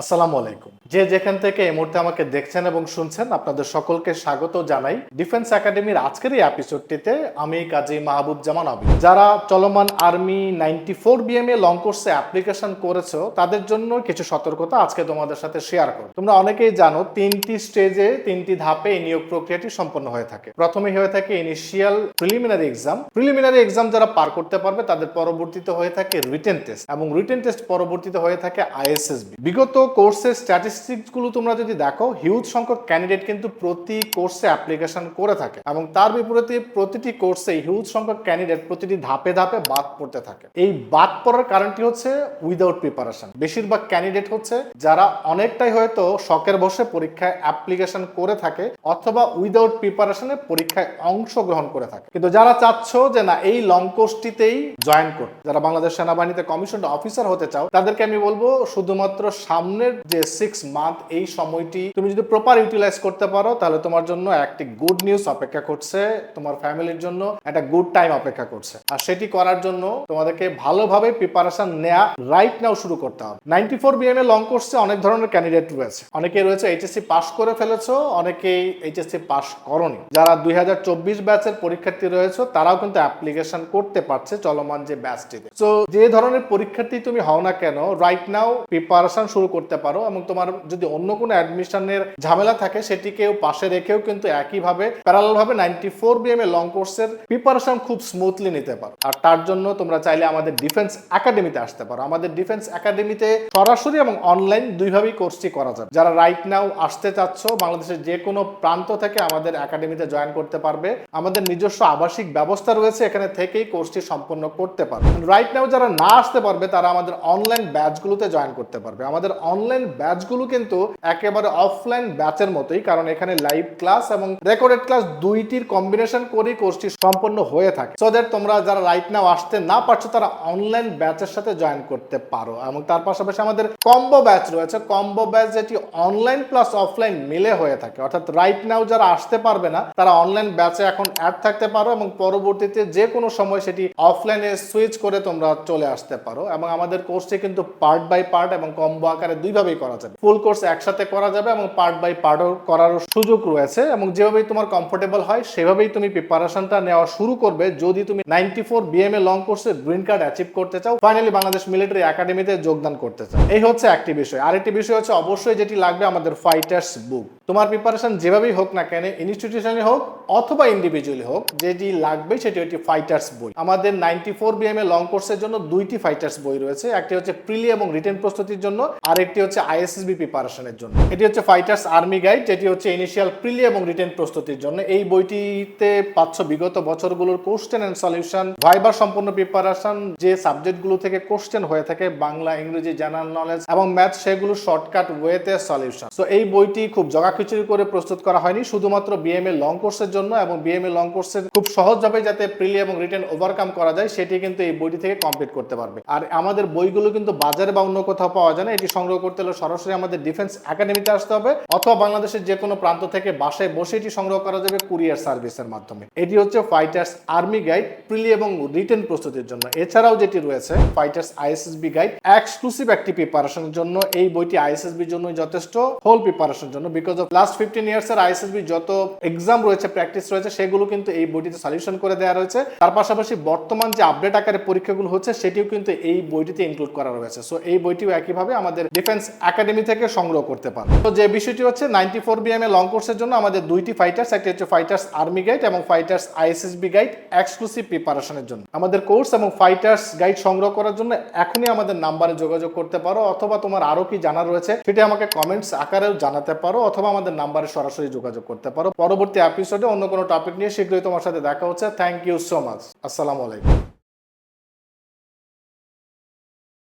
আসসালামু আলাইকুম। যে যেখান থেকে এই মুহূর্তে আমাকে দেখছেন এবং শুনছেন, আপনাদের সকলকে স্বাগত জানাই ডিফেন্স একাডেমির আজকের এই এপিসোডটিতে আমি কাজী মাহবুব জামান আবি যারা চলমান army ninety four BMA long কোর্সে অ্যাপ্লিকেশন করেছ, তাদের জন্য কিছু সতর্কতা আজকে তোমাদের সাথে শেয়ার করো তোমরা অনেকেই জানো, তিনটি স্টেজে তিনটি ধাপে এই নিয়োগ প্রক্রিয়াটি সম্পন্ন হয়ে থাকে। প্রথমে হয়ে থাকে initial preliminary exam preliminary exam যারা পার করতে পারবে, তাদের পরবর্তীতে হয়ে থাকে রিটেন টেস্ট এবং রিটেন টেস্ট পরবর্তীতে হয়ে থাকে আইএসএসবি বিগত কোর্সের স্ট্যাটিস্টিক্সগুলো তোমরা যদি দেখো হিউজ সংখ্যক ক্যান্ডিডেট কিন্তু প্রতি কোর্সে অ্যাপ্লিকেশন করে থাকে এবং তার বিপরীতে প্রতিটি কোর্সে হিউজ সংখ্যক ক্যান্ডিডেট প্রতিটি ধাপে ধাপে বাদ পড়তে থাকে। এই বাদ পড়ার কারণটি হচ্ছে উইদাউট প্রিপারেশন বেশিরভাগ ক্যান্ডিডেট হচ্ছে যারা অনেকটাই হয়তো শখের বসে পরীক্ষায় অ্যাপ্লিকেশন করে থাকে অথবা উইদাউট প্রিপারেশনে পরীক্ষায় অংশগ্রহণ করে থাকে। কিন্তু যারা চাচ্ছ যে না, এই লং কোর্সটিতেই জয়েন করতে, যারা বাংলাদেশ সেনাবাহিনীতে কমিশন অফিসার হতে চাও, তাদেরকে আমি বলব শুধুমাত্র সামনের যে সিক্স মান্থ এই সময়টি তুমি যদি প্রপার ইউটিলাইজ করতে পারো, তাহলে তোমার জন্য একটি গুড নিউজ অপেক্ষা করছে, তোমার ফ্যামিলির জন্য একটা গুড টাইম অপেক্ষা করছে। আর সেটি করার জন্য তোমাদেরকে ভালোভাবে প্রিপারেশন নেওয়া রাইট নাও শুরু করতে হবে। নাইনটি ফোর বিএমএ লং কোর্সে অনেক ধরনের ক্যান্ডিডেট রয়েছে। অনেকে রয়েছে এইচএসসি পাস করে ফেলেছো, অনেকেই এইচএসসি পাস করনি। যারা দুই হাজার চব্বিশ ব্যাচের পরীক্ষার্থী রয়েছে, তারাও কিন্তু অ্যাপ্লিকেশন করতে পারছে চলমান যে ব্যাচটিতে। তো যে ধরনের পরীক্ষার্থী তুমি হও না কেন রাইট নাও প্রিপারেশন শুরু করতে পারো এবং তোমার যদি অন্য কোনো অ্যাডমিশনের ঝামেলা থাকে সেটিকেও পাশে রেখেও কিন্তু একইভাবে প্যারালাল ভাবে ninety four BM A long কোর্সের প্রিপারেশন খুব স্মুথলি নিতে পারো। আর তার জন্য তোমরা চাইলে আমাদের ডিফেন্স একাডেমিতে আসতে পারো। আমাদের ডিফেন্স একাডেমিতে সরাসরি এবং অনলাইন দুইভাবেই কোর্সটি করা যাবে। যারা রাইট নাও আসতে চাচ্ছ, বাংলাদেশের যে কোনো প্রান্ত থেকে আমাদের একাডেমিতে জয়েন করতে পারবে। আমাদের নিজস্ব আবাসিক ব্যবস্থা রয়েছে, এখানে থেকেই কোর্সটি সম্পন্ন করতে পারবে। রাইট নাও যারা না আসতে পারবে, তারা আমাদের অনলাইন ব্যাচগুলোতে জয়েন করতে পারবে। আমাদের অনলাইন ব্যাচগুলো কিন্তু একেবারে অফলাইন ব্যাচের মতোই, কারণ এখানে লাইভ ক্লাস এবং রেকর্ডেড ক্লাস দুইটির কম্বিনেশন করেই কোর্সটি সম্পন্ন হয়ে থাকে। সো দ্যাট তোমরা যারা রাইট নাও আসতে না পারছ, তারা অনলাইন ব্যাচের সাথে জয়েন করতে পারো। এবং তার পাশাপাশি আমাদের কম্বো ব্যাচ রয়েছে। কম্বো ব্যাচ যেটি অনলাইন প্লাস অফলাইন মিলে হয়ে থাকে। অর্থাৎ রাইট নাও যারা আসতে পারবে না, তারা অনলাইন ব্যাচে এখন অ্যাড থাকতে পারো এবং পরবর্তীতে যে কোনো সময় সেটি অফলাইনে সুইচ করে তোমরা চলে আসতে পারো। এবং আমাদের কোর্সটি কিন্তু পার্ট বাই পার্ট এবং কম্বো আকারে দুইভাবেই করা যাবে। ফুল কোর্স একসাথে করা যাবে এবং পার্ট বাই পার্টও করার সুযোগ রয়েছে এবং যেভাবেই তোমার কমফোর্টেবল হয়, সেভাবেই তুমি প্রিপারেশনটা নেওয়া শুরু করবে। যদি তুমি নাইনটি ফোর বিএমএ লং কোর্সে গ্রিন কার্ড অ্যাচিভ করতে চাও ফাইনালি বাংলাদেশ মিলিটারি একাডেমিতে যোগদান করতে চাও। এই হচ্ছে একটি বিষয়। আরেকটি বিষয় হচ্ছে অবশ্যই যেটি লাগবে আমাদের ফাইটার্স বুক তোমার প্রিপারেশন যেভাবেই হোক না কেন ইনস্টিটিউশনে হোক অথবা ইন্ডিভিজুয়ালি হোক, যেটি লাগবে সেটি হচ্ছে ফাইটার্স বই। আমাদের নাইনটি ফোর বিএমএ লং কোর্সের জন্য দুইটি ফাইটার্স বই রয়েছে। একটি হচ্ছে প্রিলি এবং রিটেন প্রস্তুতির জন্য আর একটি হচ্ছে আইএসএসবি প্রিপারেশনের জন্য। এটি হচ্ছে ফাইটার্স আর্মি গাইড যেটি হচ্ছে ইনিশিয়াল প্রিলি এবং রিটেন প্রস্তুতির জন্য। এই বইটিতে পাচ্ছ বিগত বছরগুলোর কোশ্চেন এন্ড সলিউশন ভাইবার সম্পূর্ণ প্রিপারেশন যে সাবজেক্টগুলো থেকে কোশ্চেন হয়ে থাকে, বাংলা, ইংরেজি জেনারেল নলেজ এবং ম্যাথ সেগুলো শর্টকাট ওয়েতে সলিউশন তো এই বইটি খুব জগাখিচুড়ি করে প্রস্তুত করা হয়নি, শুধুমাত্র বিএমএ লং কোর্সের জন্য এবং বিএমএ লং কোর্সের খুব সহজভাবে যাতে প্রিলি এবং রিটেন ওভারকাম করা যায়, সেটি কিন্তু এই বইটি থেকে কমপ্লিট করতে পারবে। আর আমাদের বইগুলো কিন্তু বাজারে বা অন্য কোথাও পাওয়া যায় না, এটি সংগ্রহ করতে হলে সরাসরি আমাদের ডিফেন্স একাডেমিতে আসতে হবে, অথবা বাংলাদেশের যে কোনো প্রান্ত থেকে বাসায় বসে এটি সংগ্রহ করা যাবে কুরিয়ার সার্ভিসের মাধ্যমে। এটি হচ্ছে ফাইটার্স আর্মি গাইড প্রিলি এবং রিটেন প্রস্তুতির জন্য। এছাড়াও যেটি রয়েছে ফাইটার্স আইএসএসবি গাইড এক্সক্লুসিভ একটি প্রিপারেশনের জন্য। এই বইটি আইএসএসবির জন্য যথেষ্ট হোল প্রিপারেশনের জন্য because of last fifteen years এর আইএসএসবি যত এক্সাম রয়েছে প্র্যাকটিস রয়েছে, সেগুলো কিন্তু এই বইটিতে সলিউশন করে দেওয়া রয়েছে। তার পাশাপাশি বর্তমান যে আপডেট আকারে পরীক্ষাগুলো হচ্ছে, সেটিও কিন্তু এই বইটিতে ইনক্লুড করা রয়েছে। সো এই বইটিও একইভাবে আমাদের ডিফেন্স একাডেমি থেকে সংগ্রহ করতে পারবে। তো যে বিষয়টি হচ্ছে ninety four BM A long কোর্সের জন্য আমাদের দুইটি ফাইটার্স একটি হচ্ছে ফাইটার্স আর্মি গাইড এবং ফাইটার্স আইএসএসবি গাইড এক্সক্লুসিভ প্রিপারেশনের জন্য। আমাদের কোর্স এবং ফাইটার্স গাইড সংগ্রহ করার জন্য এখনই আমাদের নাম্বারে যোগাযোগ করতে পারো, অথবা তোমার আরও কি জানা রয়েছে সেটি আমাকে কমেন্টস আকারেও জানাতে পারো, অথবা আমাদের নাম্বারে সরাসরি যোগাযোগ করতে পারো। পরবর্তী এপিসোডে অন্য কোনো টপিক নিয়ে শীঘ্রই তোমার সাথে দেখা হচ্ছে। থ্যাংক ইউ সো মাচ আসসালামু আলাইকুম।